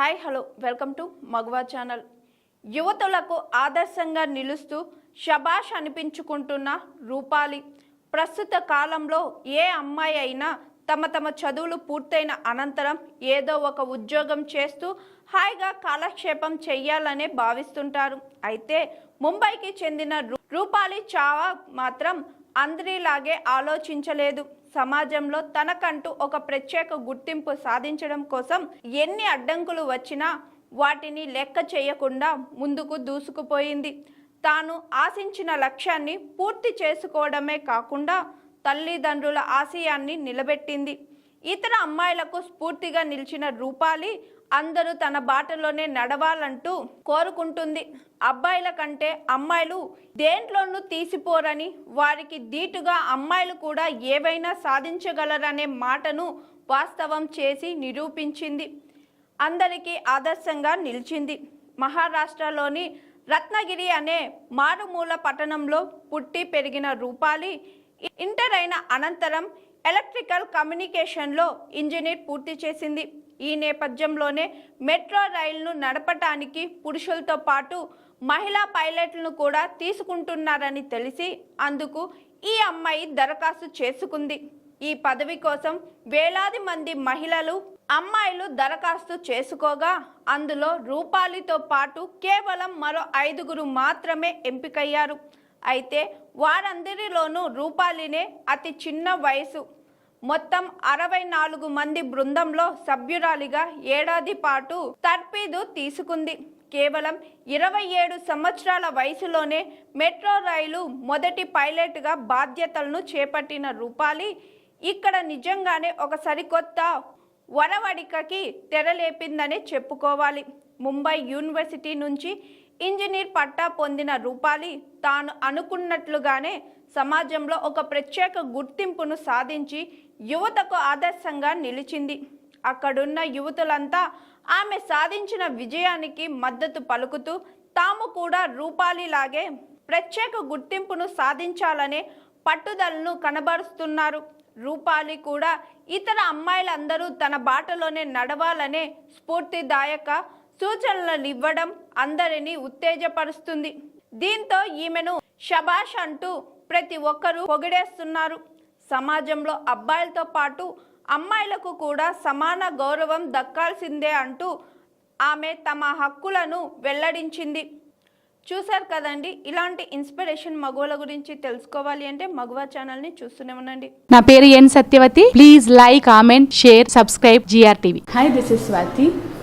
Hi hello welcome to మగవా channel. యువతులకు ఆదర్శంగా నిలుస్తూ షబాష్ అనిపించుకుంటున్న రూపాలి. ప్రస్తుత కాలంలో ఏ అమ్మాయి అయినా తమ తమ చదువులు పూర్తయిన అనంతరం ఏదో ఒక ఉద్యోగం చేస్తూ హాయిగా కాలక్షేపం చెయ్యాలనే భావిస్తుంటారు. అయితే ముంబైకి చెందిన రూ- రూపాలి చావా మాత్రం అందరిలాగే ఆలోచించలేదు. సమాజంలో తనకంటూ ఒక ప్రత్యేక గుర్తింపు సాధించడం కోసం ఎన్ని అడ్డంకులు వచ్చినా వాటిని లెక్క చేయకుండా ముందుకు దూసుకుపోయింది. తాను ఆశించిన లక్ష్యాన్ని పూర్తి చేసుకోవడమే కాకుండా తల్లిదండ్రుల ఆశయాన్ని నిలబెట్టింది. ఇతర అమ్మాయిలకు స్ఫూర్తిగా నిలిచిన రూపాలి అందరూ తన బాటలోనే నడవాలంటూ కోరుకుంటుంది. అబ్బాయిల కంటే అమ్మాయిలు దేంట్లోనూ తీసిపోరని వారికి దీటుగా అమ్మాయిలు కూడా ఏవైనా సాధించగలరనే మాటను వాస్తవం చేసి నిరూపించింది. అందరికీ ఆదర్శంగా నిలిచింది. మహారాష్ట్రలోని రత్నగిరి అనే మారుమూల పట్టణంలో పుట్టి పెరిగిన రూపాలి ఇంటర్ అయిన అనంతరం ఎలక్ట్రికల్ కమ్యూనికేషన్లో ఇంజనీర్ పూర్తి చేసింది. ఈ నేపథ్యంలోనే మెట్రో రైలును నడపటానికి పురుషులతో పాటు మహిళా పైలట్లను కూడా తీసుకుంటున్నారని తెలిసి అందుకు ఈ అమ్మాయి దరఖాస్తు చేసుకుంది. ఈ పదవి కోసం వేలాది మంది మహిళలు అమ్మాయిలు దరఖాస్తు చేసుకోగా అందులో రూపాలితో పాటు కేవలం మరో ఐదుగురు మాత్రమే ఎంపికయ్యారు. అయితే వారందరిలోనూ రూపాలినే అతి చిన్న వయసు. మొత్తం అరవై నాలుగు మంది బృందంలో సభ్యురాలిగా ఏడాది పాటు తర్పీదు తీసుకుంది. కేవలం ఇరవై ఏడు సంవత్సరాల వయసులోనే మెట్రో రైలు మొదటి పైలట్గా బాధ్యతలను చేపట్టిన రూపాలి ఇక్కడ నిజంగానే ఒక సరికొత్త వరవడికకి తెరలేపిందనే చెప్పుకోవాలి. ముంబై యూనివర్సిటీ నుంచి ఇంజనీర్ పట్టా పొందిన రూపాలి తాను అనుకున్నట్లుగానే సమాజంలో ఒక ప్రత్యేక గుర్తింపును సాధించి యువతకు ఆదర్శంగా నిలిచింది. అక్కడున్న యువతులంతా ఆమె సాధించిన విజయానికి మద్దతు పలుకుతూ తాము కూడా రూపాలిలాగే ప్రత్యేక గుర్తింపును సాధించాలనే పట్టుదలను కనబరుస్తున్నారు. రూపాలి కూడా ఇతర అమ్మాయిలందరూ తన బాటలోనే నడవాలనే స్ఫూర్తిదాయక సూచనలను ఇవ్వడం అందరినీ ఉత్తేజపరుస్తుంది. దీంతో ఈమెను షబాష్ అంటూ ప్రతి ఒక్కరూ పొగిడేస్తున్నారు. సమాజంలో అబ్బాయిలతో పాటు అమ్మాయిలకు కూడా సమాన గౌరవం దక్కాల్సిందే అంటూ ఆమె తమ హక్కులను వెల్లడించింది. చూశారు కదండి ఇలాంటి ఇన్స్పిరేషన్ మగువల గురించి తెలుసుకోవాలి అంటే మగువ ఛానల్ని చూస్తూనే ఉండండి. నా పేరు N Satyavathi. Please like comment share subscribe GR TV hi this is Swathi